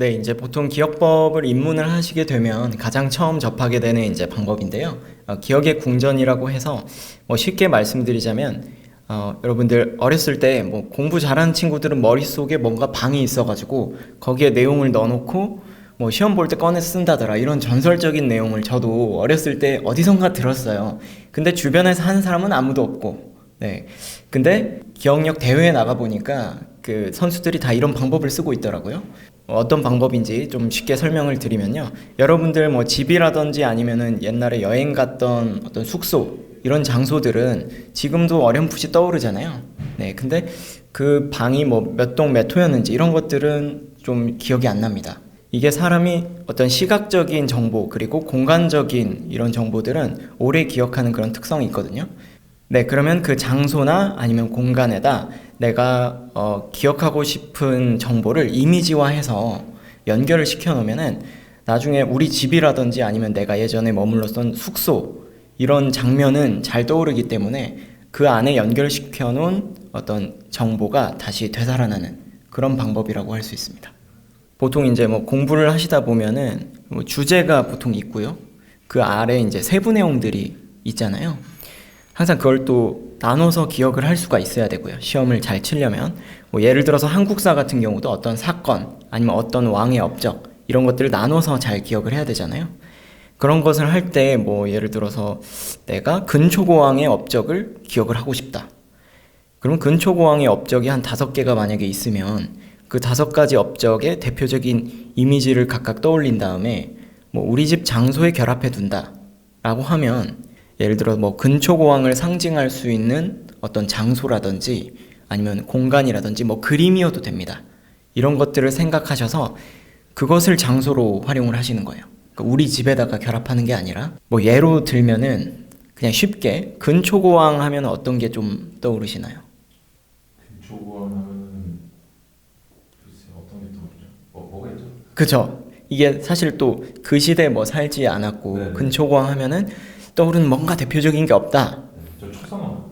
네, 이제 보통 기억법을 입문을 하시게 되면 가장 처음 접하게 되는 이제 방법인데요. 어, 기억의 궁전이라고 해서 뭐 쉽게 말씀드리자면 어, 여러분들 어렸을 때 뭐 공부 잘하는 친구들은 머릿속에 뭔가 방이 있어가지고 거기에 내용을 넣어놓고 뭐 시험 볼 때 꺼내서 쓴다더라 이런 전설적인 내용을 저도 어렸을 때 어디선가 들었어요. 근데 주변에서 하는 사람은 아무도 없고, 네. 근데 기억력 대회에 나가 보니까 그 선수들이 다 이런 방법을 쓰고 있더라고요. 어떤 방법인지 좀 쉽게 설명을 드리면요. 여러분들 뭐 집이라든지 아니면은 옛날에 여행 갔던 어떤 숙소 이런 장소들은 지금도 어렴풋이 떠오르잖아요. 네. 근데 그 방이 뭐 몇 동 몇 호였는지 이런 것들은 좀 기억이 안 납니다. 이게 사람이 어떤 시각적인 정보 그리고 공간적인 이런 정보들은 오래 기억하는 그런 특성이 있거든요. 네, 그러면 그 장소나 아니면 공간에다 내가 어, 기억하고 싶은 정보를 이미지화해서 연결을 시켜 놓으면은 나중에 우리 집이라든지 아니면 내가 예전에 머물렀던 숙소 이런 장면은 잘 떠오르기 때문에 그 안에 연결시켜 놓은 어떤 정보가 다시 되살아나는 그런 방법이라고 할 수 있습니다. 보통 이제 뭐 공부를 하시다 보면은 뭐 주제가 보통 있고요. 그 아래 이제 세부 내용들이 있잖아요. 항상 그걸 또 나눠서 기억을 할 수가 있어야 되고요. 시험을 잘 치려면 뭐 예를 들어서 한국사 같은 경우도 어떤 사건 아니면 어떤 왕의 업적 이런 것들을 나눠서 잘 기억을 해야 되잖아요. 그런 것을 할 때 뭐 예를 들어서 내가 근초고왕의 업적을 기억을 하고 싶다. 그럼 근초고왕의 업적이 한 다섯 개가 만약에 있으면 그 다섯 가지 업적의 대표적인 이미지를 각각 떠올린 다음에 뭐 우리 집 장소에 결합해 둔다 라고 하면 예를 들어 뭐 근초고왕을 상징할 수 있는 어떤 장소라든지 아니면 공간이라든지 뭐 그림이어도 됩니다. 이런 것들을 생각하셔서 그것을 장소로 활용을 하시는 거예요. 그러니까 우리 집에다가 결합하는 게 아니라 뭐 예로 들면은 그냥 쉽게 근초고왕 하면 어떤 게 좀 떠오르시나요? 근초고왕 하면은 글쎄 어떤 게 떠오르죠? 뭐 뭐가 있죠? 그죠. 이게 사실 또 그 시대에 뭐 살지 않았고 네. 근초고왕 하면은 떠오르는 뭔가 대표적인 게 없다. 네, 저 초상화.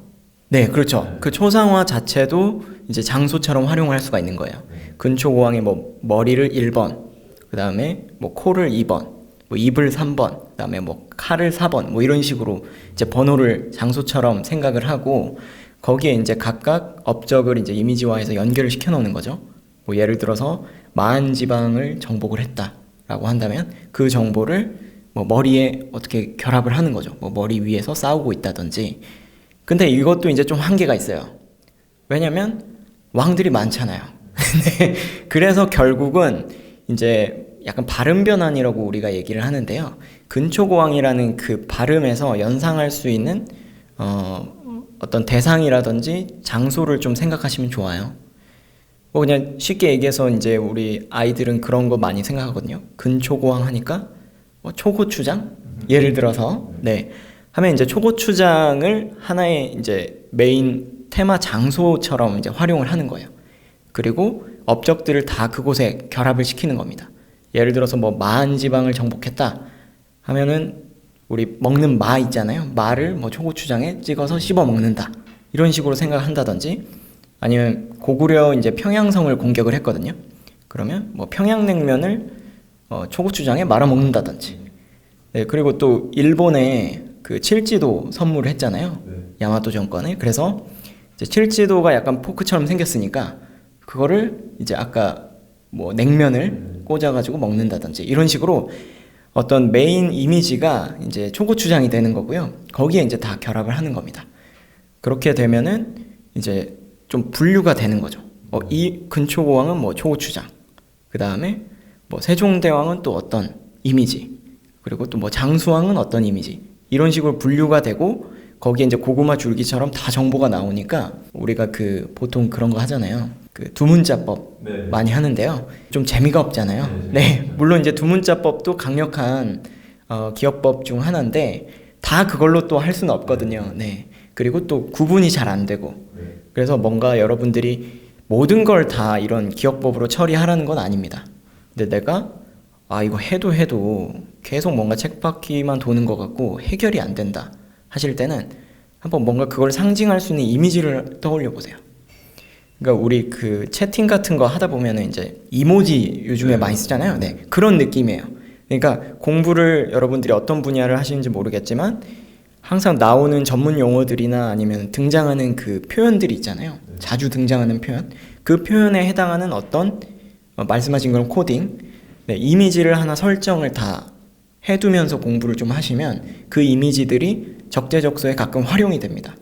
네, 그렇죠. 네. 그 초상화 자체도 이제 장소처럼 활용을 할 수가 있는 거예요. 네. 근초고왕의 뭐 머리를 1번, 그 다음에 뭐 코를 2번, 뭐 입을 3번, 그 다음에 뭐 칼을 4번, 뭐 이런 식으로 이제 번호를 장소처럼 생각을 하고 거기에 이제 각각 업적을 이제 이미지화해서 연결을 시켜 놓는 거죠. 뭐 예를 들어서 마한 지방을 정복을 했다라고 한다면 그 정보를 뭐 머리에 어떻게 결합을 하는 거죠. 뭐 머리 위에서 싸우고 있다든지. 근데 이것도 이제 좀 한계가 있어요. 왜냐면 왕들이 많잖아요. 네. 그래서 결국은 이제 약간 발음 변환이라고 우리가 얘기를 하는데요. 근초고왕이라는 그 발음에서 연상할 수 있는 어, 어떤 대상이라든지 장소를 좀 생각하시면 좋아요. 뭐 그냥 쉽게 얘기해서 이제 우리 아이들은 그런 거 많이 생각하거든요. 근초고왕 하니까 뭐 초고추장 예를 들어서 네 하면 이제 초고추장을 하나의 이제 메인 테마 장소처럼 이제 활용을 하는 거예요. 그리고 업적들을 다 그곳에 결합을 시키는 겁니다. 예를 들어서 뭐 마한 지방을 정복했다 하면은 우리 먹는 마 있잖아요. 마를 뭐 초고추장에 찍어서 씹어 먹는다. 이런 식으로 생각한다든지 아니면 고구려 이제 평양성을 공격을 했거든요. 그러면 뭐 평양냉면을 어, 초고추장에 말아 먹는다든지. 네, 그리고 또 일본에 그 칠지도 선물을 했잖아요. 네. 야마토 정권에. 그래서 이제 칠지도가 약간 포크처럼 생겼으니까 그거를 이제 아까 뭐 냉면을 꽂아가지고 먹는다든지 이런 식으로 어떤 메인 이미지가 이제 초고추장이 되는 거고요. 거기에 이제 다 결합을 하는 겁니다. 그렇게 되면은 이제 좀 분류가 되는 거죠. 어, 이 근초고왕은 뭐 초고추장. 그 다음에 뭐 세종대왕은 또 어떤 이미지. 그리고 또 뭐 장수왕은 어떤 이미지. 이런 식으로 분류가 되고 거기에 이제 고구마 줄기처럼 다 정보가 나오니까 우리가 그 보통 그런 거 하잖아요. 그 두문자법 네. 많이 하는데요. 좀 재미가 없잖아요. 네, 네, 재미없죠. 물론 이제 두문자법도 강력한 어, 기억법 중 하나인데 다 그걸로 또 할 수는 없거든요. 네. 그리고 또 구분이 잘 안 되고 네. 그래서 뭔가 여러분들이 모든 걸 다 이런 기억법으로 처리하라는 건 아닙니다. 근데 내가 아 이거 해도 해도 계속 뭔가 책바퀴만 도는 것 같고 해결이 안 된다 하실 때는 한번 뭔가 그걸 상징할 수 있는 이미지를 떠올려 보세요. 그러니까 우리 그 채팅 같은 거 하다 보면은 이제 이모지 요즘에 네. 많이 쓰잖아요. 네. 그런 느낌이에요. 그러니까 공부를 여러분들이 어떤 분야를 하시는지 모르겠지만 항상 나오는 전문 용어들이나 아니면 등장하는 그 표현들이 있잖아요. 네. 자주 등장하는 표현. 그 표현에 해당하는 어떤 어, 말씀하신 그런 코딩, 네, 이미지를 하나 설정을 다 해두면서 공부를 좀 하시면 그 이미지들이 적재적소에 가끔 활용이 됩니다.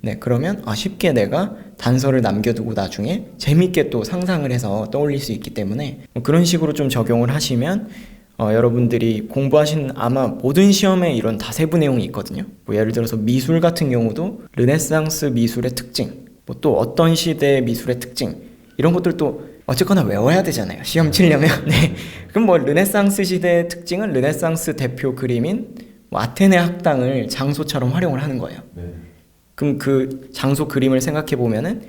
네, 그러면 아, 쉽게 내가 단서를 남겨두고 나중에 재밌게 또 상상을 해서 떠올릴 수 있기 때문에 뭐 그런 식으로 좀 적용을 하시면 어, 여러분들이 공부하신 아마 모든 시험에 이런 다세부 내용이 있거든요. 뭐 예를 들어서 미술 같은 경우도 르네상스 미술의 특징, 뭐 또 어떤 시대의 미술의 특징 이런 것들도 어쨌거나 외워야 되잖아요. 시험 치려면. 네. 그럼 뭐 르네상스 시대의 특징은 르네상스 대표 그림인 뭐 아테네 학당을 장소처럼 활용을 하는 거예요. 네. 그럼 그 장소 그림을 생각해 보면은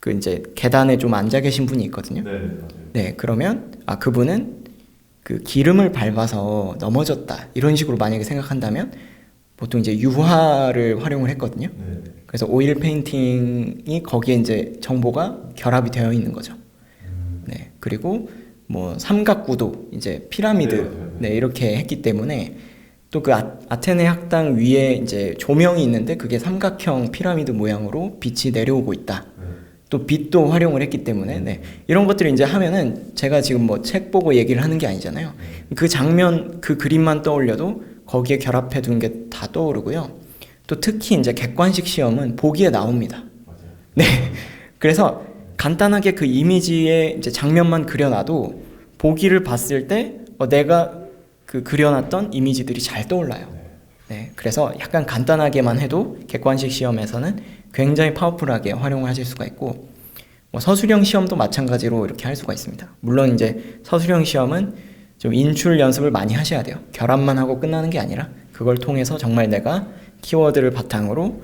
그 이제 계단에 좀 앉아 계신 분이 있거든요. 네. 네, 그러면 아 그분은 그 기름을 밟아서 넘어졌다 이런 식으로 만약에 생각한다면 보통 이제 유화를 활용을 했거든요. 네. 그래서 오일 페인팅이 거기에 이제 정보가 결합이 되어 있는 거죠. 음. 네, 그리고 뭐 삼각구도 이제 피라미드 네, 맞아요. 네 이렇게 했기 때문에 또 그 아 테네 학당 위에 이제 조명이 있는데 그게 삼각형 피라미드 모양으로 빛이 내려오고 있다. 네. 또 빛도 활용을 했기 때문에 네. 이런 것들을 이제 하면은 제가 지금 뭐 책 보고 얘기를 하는 게 아니잖아요. 그 장면 그 그림만 떠올려도 거기에 결합해 둔 게 다 떠오르고요. 또 특히 이제 객관식 시험은 보기에 나옵니다. 맞아요. 네. 그래서 간단하게 그 이미지의 이제 장면만 그려놔도 보기를 봤을 때 어, 내가 그 그려놨던 이미지들이 잘 떠올라요. 네. 그래서 약간 간단하게만 해도 객관식 시험에서는 굉장히 파워풀하게 활용을 하실 수가 있고 뭐 서술형 시험도 마찬가지로 이렇게 할 수가 있습니다. 물론 이제 서술형 시험은 좀 인출 연습을 많이 하셔야 돼요. 결합만 하고 끝나는 게 아니라 그걸 통해서 정말 내가 키워드를 바탕으로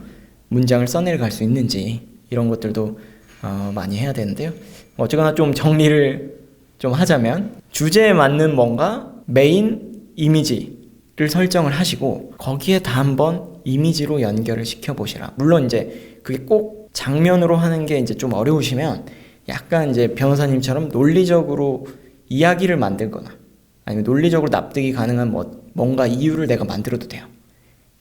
문장을 써내려갈 수 있는지 이런 것들도 어, 많이 해야 되는데요. 어쨌거나 좀 정리를 좀 하자면 주제에 맞는 뭔가 메인 이미지를 설정을 하시고 거기에 다 한번 이미지로 연결을 시켜 보시라. 물론 이제 그게 꼭 장면으로 하는 게 이제 좀 어려우시면 약간 이제 변호사님처럼 논리적으로 이야기를 만들거나 아니면 논리적으로 납득이 가능한 뭐 뭔가 이유를 내가 만들어도 돼요.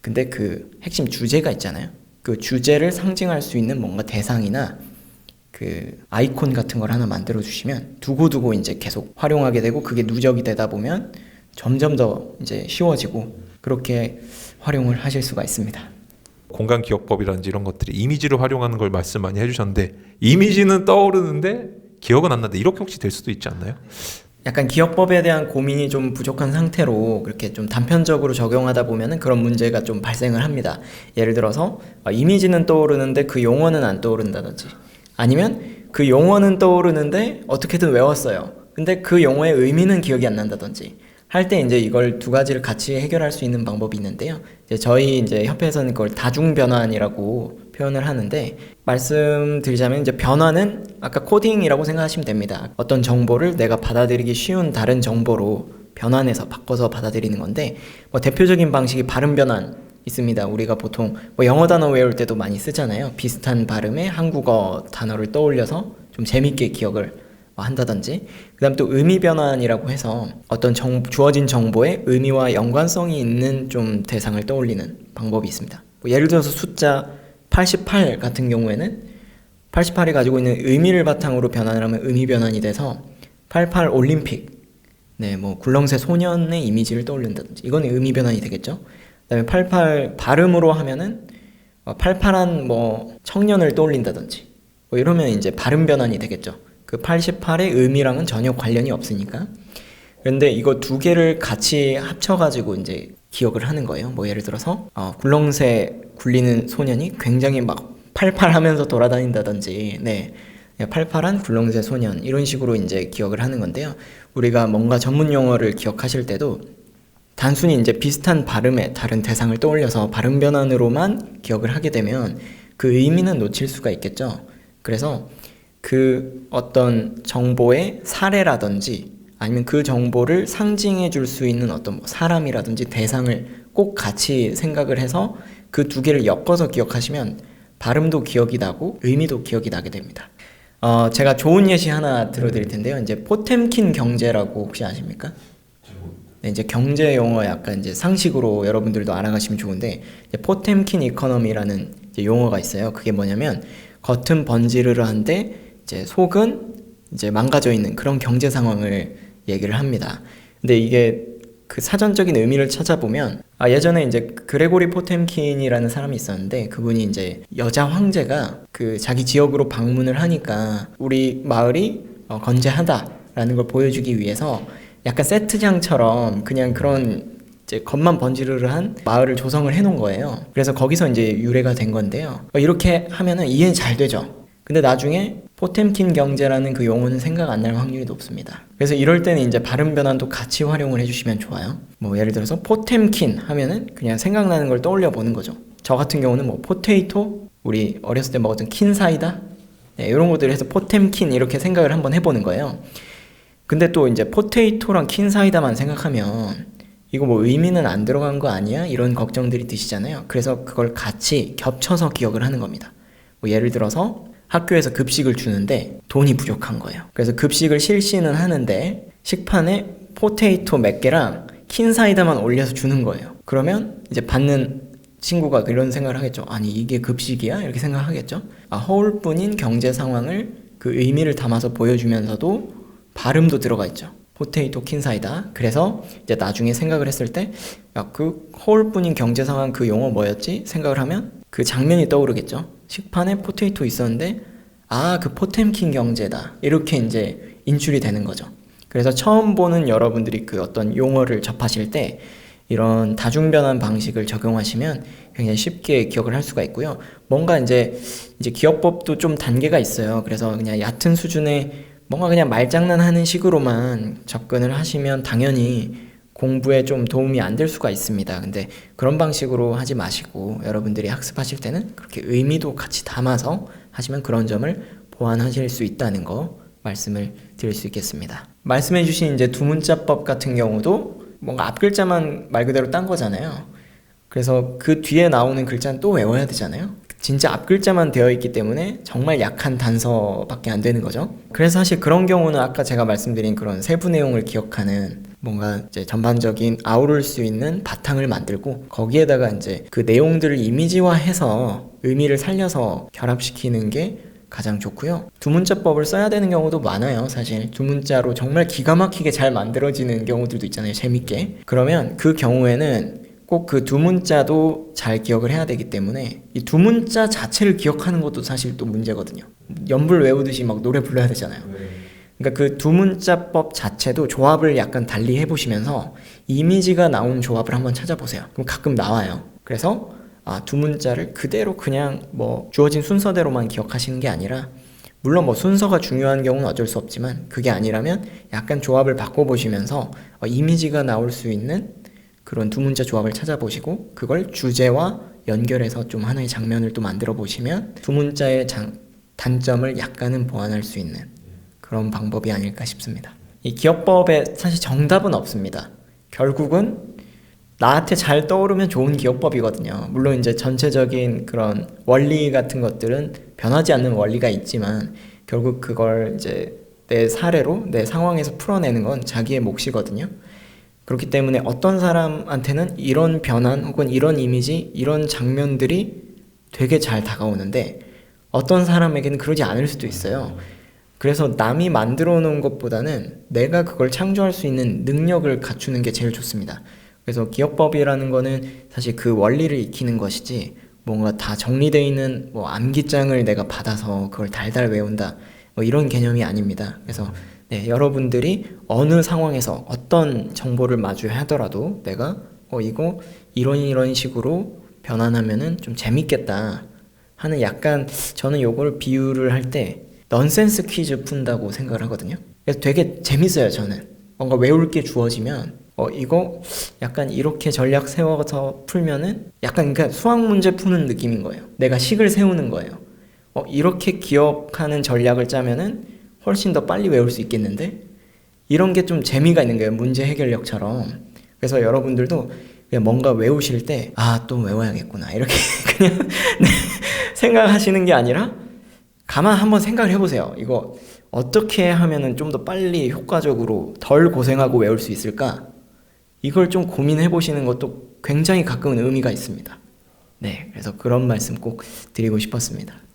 근데 그 핵심 주제가 있잖아요. 그 주제를 상징할 수 있는 뭔가 대상이나 그 아이콘 같은 걸 하나 만들어 주시면 두고두고 이제 계속 활용하게 되고 그게 누적이 되다 보면 점점 더 이제 쉬워지고 그렇게 활용을 하실 수가 있습니다. 공간 기억법이라든지 이런 것들이 이미지를 활용하는 걸 말씀 많이 해주셨는데 이미지는 떠오르는데 기억은 안 나는데 이렇게 혹시 될 수도 있지 않나요? 약간 기억법에 대한 고민이 좀 부족한 상태로 그렇게 좀 단편적으로 적용하다 보면은 그런 문제가 좀 발생을 합니다. 예를 들어서 어, 이미지는 떠오르는데 그 용어는 안 떠오른다든지 아니면 그 용어는 떠오르는데 어떻게든 외웠어요. 근데 그 용어의 의미는 기억이 안 난다든지 할 때 이제 이걸 두 가지를 같이 해결할 수 있는 방법이 있는데요. 이제 저희 이제 협회에서는 그걸 다중 변환이라고 표현을 하는데 말씀드리자면 이제 변환은 아까 코딩이라고 생각하시면 됩니다. 어떤 정보를 내가 받아들이기 쉬운 다른 정보로 변환해서 바꿔서 받아들이는 건데 뭐 대표적인 방식이 발음 변환 있습니다. 우리가 보통 뭐 영어 단어 외울 때도 많이 쓰잖아요. 비슷한 발음의 한국어 단어를 떠올려서 좀 재밌게 기억을 뭐 한다든지 그다음 또 의미 변환이라고 해서 어떤 정, 주어진 정보에 의미와 연관성이 있는 좀 대상을 떠올리는 방법이 있습니다. 뭐 예를 들어서 숫자 88 같은 경우에는 88이 가지고 있는 의미를 바탕으로 변환을 하면 의미 변환이 돼서 88 올림픽 네, 뭐 굴렁쇠 소년의 이미지를 떠올린다든지 이건 의미 변환이 되겠죠. 그다음에 88 발음으로 하면은 어, 팔팔한 뭐 청년을 떠올린다든지 뭐 이러면 이제 발음 변환이 되겠죠. 그 88의 의미랑은 전혀 관련이 없으니까. 그런데 이거 두 개를 같이 합쳐가지고 이제 기억을 하는 거예요. 뭐 예를 들어서 어, 굴렁쇠 굴리는 소년이 굉장히 막 팔팔하면서 돌아다닌다든지, 네, 네, 팔팔한 굴렁쇠 소년 이런 식으로 이제 기억을 하는 건데요. 우리가 뭔가 전문 용어를 기억하실 때도 단순히 이제 비슷한 발음의 다른 대상을 떠올려서 발음 변환으로만 기억을 하게 되면 그 의미는 놓칠 수가 있겠죠. 그래서 그 어떤 정보의 사례라든지 아니면 그 정보를 상징해 줄 수 있는 어떤 뭐 사람이라든지 대상을 꼭 같이 생각을 해서 그 두 개를 엮어서 기억하시면 발음도 기억이 나고 의미도 기억이 나게 됩니다. 어, 제가 좋은 예시 하나 들어드릴 텐데요. 이제 포템킨 경제라고 혹시 아십니까? 네, 이제 경제 용어 약간 이제 상식으로 여러분들도 알아가시면 좋은데 포템킨 이코노미라는 용어가 있어요. 그게 뭐냐면 겉은 번지르르한데 이제 속은 이제 망가져 있는 그런 경제 상황을 얘기를 합니다. 근데 이게 그 사전적인 의미를 찾아보면 아 예전에 이제 그레고리 포템킨이라는 사람이 있었는데 그분이 이제 여자 황제가 그 자기 지역으로 방문을 하니까 우리 마을이 어, 건재하다라는 걸 보여주기 위해서 약간 세트장처럼 그냥 그런 이제 겉만 번지르르한 마을을 조성을 해놓은 거예요. 그래서 거기서 이제 유래가 된 건데요. 어, 이렇게 하면은 이해는 잘 되죠. 근데 나중에 포템킨 경제라는 그 용어는 생각 안 날 확률이 높습니다. 그래서 이럴 때는 이제 발음 변환도 같이 활용을 해주시면 좋아요. 뭐 예를 들어서 포템킨 하면은 그냥 생각나는 걸 떠올려 보는 거죠. 저 같은 경우는 뭐 포테이토, 우리 어렸을 때 먹었던 킨 사이다, 네, 이런 것들을 해서 포템킨 이렇게 생각을 한번 해보는 거예요. 근데 또 이제 포테이토랑 킨 사이다만 생각하면 이거 뭐 의미는 안 들어간 거 아니야? 이런 걱정들이 드시잖아요. 그래서 그걸 같이 겹쳐서 기억을 하는 겁니다. 뭐 예를 들어서 학교에서 급식을 주는데 돈이 부족한 거예요. 그래서 급식을 실시는 하는데 식판에 포테이토 몇 개랑 킨 사이다만 올려서 주는 거예요. 그러면 이제 받는 친구가 그런 생각을 하겠죠. 아니 이게 급식이야? 이렇게 생각하겠죠. 아 허울뿐인 경제 상황을 그 의미를 담아서 보여주면서도 발음도 들어가 있죠. 포테이토 킨 사이다. 그래서 이제 나중에 생각을 했을 때, 야, 그 허울뿐인 경제 상황 그 용어 뭐였지? 생각을 하면 그 장면이 떠오르겠죠. 식판에 포테이토 있었는데, 아, 그 포템킨 경제다. 이렇게 이제 인출이 되는 거죠. 그래서 처음 보는 여러분들이 그 어떤 용어를 접하실 때, 이런 다중변환 방식을 적용하시면 굉장히 쉽게 기억을 할 수가 있고요. 뭔가 이제 이제 기업법도 좀 단계가 있어요. 그래서 그냥 얕은 수준의 뭔가 그냥 말장난하는 식으로만 접근을 하시면 당연히 공부에 좀 도움이 안 될 수가 있습니다. 근데 그런 방식으로 하지 마시고 여러분들이 학습하실 때는 그렇게 의미도 같이 담아서 하시면 그런 점을 보완하실 수 있다는 거 말씀을 드릴 수 있겠습니다. 말씀해 주신 이제 두 문자법 같은 경우도 뭔가 앞 글자만 말 그대로 딴 거잖아요. 그래서 그 뒤에 나오는 글자는 또 외워야 되잖아요. 진짜 앞 글자만 되어 있기 때문에 정말 약한 단서밖에 안 되는 거죠. 그래서 사실 그런 경우는 아까 제가 말씀드린 그런 세부 내용을 기억하는 뭔가 이제 전반적인 아우를 수 있는 바탕을 만들고 거기에다가 이제 그 내용들을 이미지화해서 의미를 살려서 결합시키는 게 가장 좋고요. 두 문자법을 써야 되는 경우도 많아요, 사실. 두 문자로 정말 기가 막히게 잘 만들어지는 경우들도 있잖아요, 재밌게. 그러면 그 경우에는 꼭 그 두 문자도 잘 기억을 해야 되기 때문에 이 두 문자 자체를 기억하는 것도 사실 또 문제거든요. 연불 외우듯이 막 노래 불러야 되잖아요. 네. 그러니까 그 두 문자법 자체도 조합을 약간 달리 해보시면서 이미지가 나온 조합을 한번 찾아보세요. 그럼 가끔 나와요. 그래서 아, 두 문자를 그대로 그냥 뭐 주어진 순서대로만 기억하시는 게 아니라 물론 뭐 순서가 중요한 경우는 어쩔 수 없지만 그게 아니라면 약간 조합을 바꿔보시면서 어, 이미지가 나올 수 있는 그런 두 문자 조합을 찾아보시고 그걸 주제와 연결해서 좀 하나의 장면을 또 만들어 보시면 두 문자의 장, 단점을 약간은 보완할 수 있는 그런 방법이 아닐까 싶습니다. 이 기업법에 사실 정답은 없습니다. 결국은 나한테 잘 떠오르면 좋은 기업법이거든요. 물론 이제 전체적인 그런 원리 같은 것들은 변하지 않는 원리가 있지만 결국 그걸 이제 내 사례로 내 상황에서 풀어내는 건 자기의 몫이거든요. 그렇기 때문에 어떤 사람한테는 이런 변환 혹은 이런 이미지, 이런 장면들이 되게 잘 다가오는데 어떤 사람에게는 그러지 않을 수도 있어요. 그래서 남이 만들어 놓은 것보다는 내가 그걸 창조할 수 있는 능력을 갖추는 게 제일 좋습니다. 그래서 기억법이라는 거는 사실 그 원리를 익히는 것이지 뭔가 다 정리되어 있는 뭐 암기장을 내가 받아서 그걸 달달 외운다 뭐 이런 개념이 아닙니다. 그래서 네, 여러분들이 어느 상황에서 어떤 정보를 마주하더라도 내가 어 이거 이런 이런 식으로 변환하면은 좀 재밌겠다 하는 약간 저는 요걸 비유를 할 때 넌센스 퀴즈 푼다고 생각을 하거든요. 되게 재밌어요, 저는. 뭔가 외울 게 주어지면 어 이거 약간 이렇게 전략 세워서 풀면은 약간 그러니까 수학 문제 푸는 느낌인 거예요. 내가 식을 세우는 거예요. 어 이렇게 기억하는 전략을 짜면은 훨씬 더 빨리 외울 수 있겠는데 이런 게 좀 재미가 있는 거예요. 문제 해결력처럼. 그래서 여러분들도 그냥 뭔가 외우실 때 아 또 외워야겠구나 이렇게 그냥 네, 생각하시는 게 아니라 가만 한번 생각을 해보세요. 이거 어떻게 하면은 좀 더 빨리 효과적으로 덜 고생하고 외울 수 있을까? 이걸 좀 고민해 보시는 것도 굉장히 가끔은 의미가 있습니다. 네, 그래서 그런 말씀 꼭 드리고 싶었습니다.